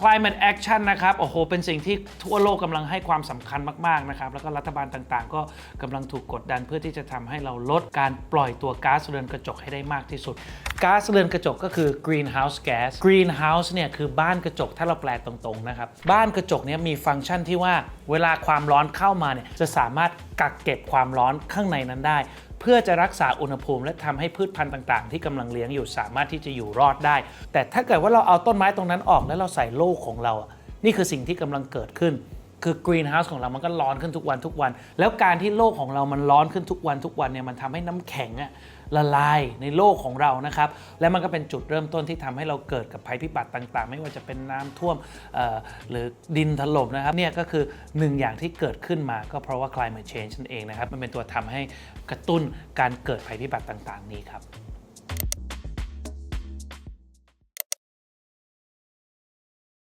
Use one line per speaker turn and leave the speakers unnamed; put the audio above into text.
climate action นะครับ โอ้โห เป็นสิ่งที่ทั่วโลกกำลังให้ความสำคัญมาก ๆ นะครับ แล้วก็รัฐบาลต่างๆ ก็กำลังถูกกดดันเพื่อที่จะทำให้เราลดการปล่อยตัวก๊าซเรือนกระจกให้ได้มากที่สุด ก๊าซเรือนกระจกก็คือ greenhouse gas greenhouse เนี่ยคือบ้านกระจกถ้าเราแปลตรงๆ นะครับ บ้านกระจกเนี่ยมีฟังก์ชันที่ว่าเวลาความร้อนเข้ามาเนี่ยจะสามารถกักเก็บความร้อนข้างในนั้นได้ พื่อจะรักษาอุณหภูมิ และทำให้พืชพันธุ์ต่างๆ ที่กำลังเลี้ยงอยู่สามารถที่จะอยู่รอดได้ แต่ถ้าเกิดว่าเราเอาต้นไม้ตรงนั้นออกแล้วเราใส่โล่ของเรา นี่คือสิ่งที่กำลังเกิดขึ้น คือกรีนเฮาส์ของเรามันก็ร้อนขึ้นทุกวันทุกวัน แล้วการที่โลกของเรามันร้อนขึ้นทุกวันทุกวันเนี่ยมันทำให้น้ำแข็งอะละลายในโลกของเรานะครับ และมันก็เป็นจุดเริ่มต้นที่ทำให้เราเกิดกับภัยพิบัติต่างๆ ไม่ว่าจะเป็นน้ำท่วมเอ่อหรือดินถล่มนะครับเนี่ยก็คือหนึ่งอย่างที่เกิดขึ้นมาก็เพราะว่า climate change นั่นเองนะครับ มันเป็นตัวทำให้กระตุ้นการเกิดภัยพิบัติต่างๆ นี้ครับ